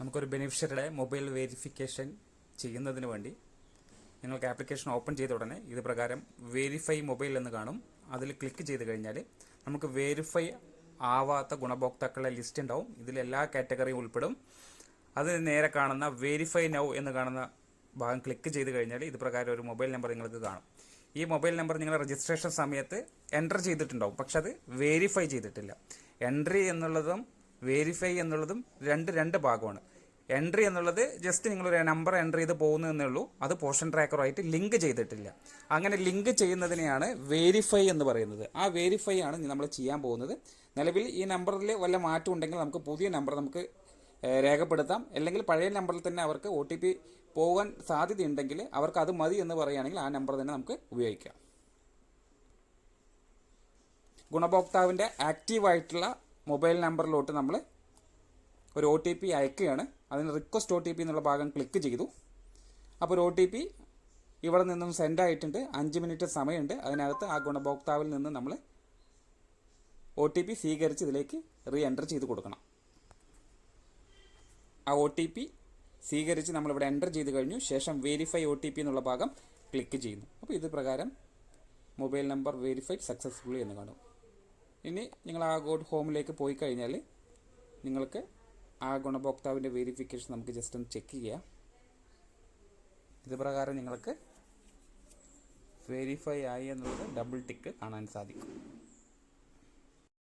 നമുക്കൊരു ബെനിഫിഷ്യറിയുടെ mobile verification ചെയ്യുന്നതിന് വേണ്ടി നിങ്ങൾക്ക് ആപ്ലിക്കേഷൻ ഓപ്പൺ ചെയ്ത ഉടനെ ഇത് പ്രകാരം വെരിഫൈ മൊബൈൽ എന്ന് കാണും. അതിൽ ക്ലിക്ക് ചെയ്ത് കഴിഞ്ഞാൽ നമുക്ക് വെരിഫൈ ആവാത്ത ഗുണഭോക്താക്കളുടെ ലിസ്റ്റ് ഉണ്ടാവും. ഇതിൽ എല്ലാ കാറ്റഗറിയും ഉൾപ്പെടും. അത് നേരെ കാണുന്ന വെരിഫൈ നൗ എന്ന് കാണുന്ന ഭാഗം ക്ലിക്ക് ചെയ്ത് കഴിഞ്ഞാൽ ഇത് പ്രകാരം ഒരു മൊബൈൽ നമ്പർ നിങ്ങൾക്ക് കാണും. ഈ മൊബൈൽ നമ്പർ നിങ്ങൾ രജിസ്ട്രേഷൻ സമയത്ത് എന്റർ ചെയ്തിട്ടുണ്ടാവും. പക്ഷെ അത് വെരിഫൈ ചെയ്തിട്ടില്ല. എൻട്രി എന്നുള്ളതും വെരിഫൈ എന്നുള്ളതും രണ്ട് രണ്ട് ഭാഗമാണ്. എൻട്രി എന്നുള്ളത് ജസ്റ്റ് നിങ്ങൾ ഒരു നമ്പർ എന്റർ ചെയ്ത് പോകുന്നതെന്നേ ഉള്ളൂ. അത് പോർഷൻ ട്രാക്കറുമായിട്ട് ലിങ്ക് ചെയ്തിട്ടില്ല. അങ്ങനെ ലിങ്ക് ചെയ്യുന്നതിനെയാണ് വെരിഫൈ എന്ന് പറയുന്നത്. ആ വെരിഫൈ ആണ് നമ്മൾ ചെയ്യാൻ പോകുന്നത്. നിലവിൽ ഈ നമ്പറിൽ വല്ല മാറ്റം ഉണ്ടെങ്കിൽ നമുക്ക് പുതിയ നമ്പർ നമുക്ക് രേഖപ്പെടുത്താം. അല്ലെങ്കിൽ പഴയ നമ്പറിൽ തന്നെ അവർക്ക് ഒ ടി പി പോകാൻ സാധ്യതയുണ്ടെങ്കിൽ അവർക്ക് അത് മതി എന്ന് പറയുകയാണെങ്കിൽ ആ നമ്പർ തന്നെ നമുക്ക് ഉപയോഗിക്കാം. ഗുണഭോക്താവിന്റെ ആക്റ്റീവായിട്ടുള്ള മൊബൈൽ നമ്പറിലോട്ട് നമ്മൾ ഒരു ഒ ടി പി അയക്കുകയാണ്. അതിന് റിക്വസ്റ്റ് ഒ ടി പി എന്നുള്ള ഭാഗം ക്ലിക്ക് ചെയ്തു. അപ്പോൾ ഒരു ഒ ടി പി ഇവിടെ നിന്നും സെൻഡ് ആയിട്ടുണ്ട്. അഞ്ച് മിനിറ്റ് സമയമുണ്ട്. അതിനകത്ത് ആ ഗുണഭോക്താവിൽ നിന്ന് നമ്മൾ ഒ ടി പി സ്വീകരിച്ച് ഇതിലേക്ക് റീ എന്റർ ചെയ്ത് കൊടുക്കണം. ആ ഒ ടി പി സ്വീകരിച്ച് നമ്മളിവിടെ എന്റർ ചെയ്ത് കഴിഞ്ഞു. ശേഷം വെരിഫൈ ഒ ടി പി എന്നുള്ള ഭാഗം ക്ലിക്ക് ചെയ്യുന്നു. അപ്പോൾ ഇത് പ്രകാരം മൊബൈൽ നമ്പർ വെരിഫൈഡ് സക്സസ്ഫുള്ളി എന്ന് കാണും. ഇനി നിങ്ങൾ ആ ഗോഡ് ഹോമിലേക്ക് പോയി കഴിഞ്ഞാൽ നിങ്ങൾക്ക് ആ ഗുണഭോക്താവിന്റെ വെരിഫിക്കേഷൻ നമുക്ക് ജസ്റ്റ് ഒന്ന് ചെക്ക് ചെയ്യാം. ഇത് പ്രകാരം നിങ്ങൾക്ക് വെരിഫൈ ആയി എന്നുള്ളത് ഡബിൾ ടിക്ക് കാണാൻ സാധിക്കും.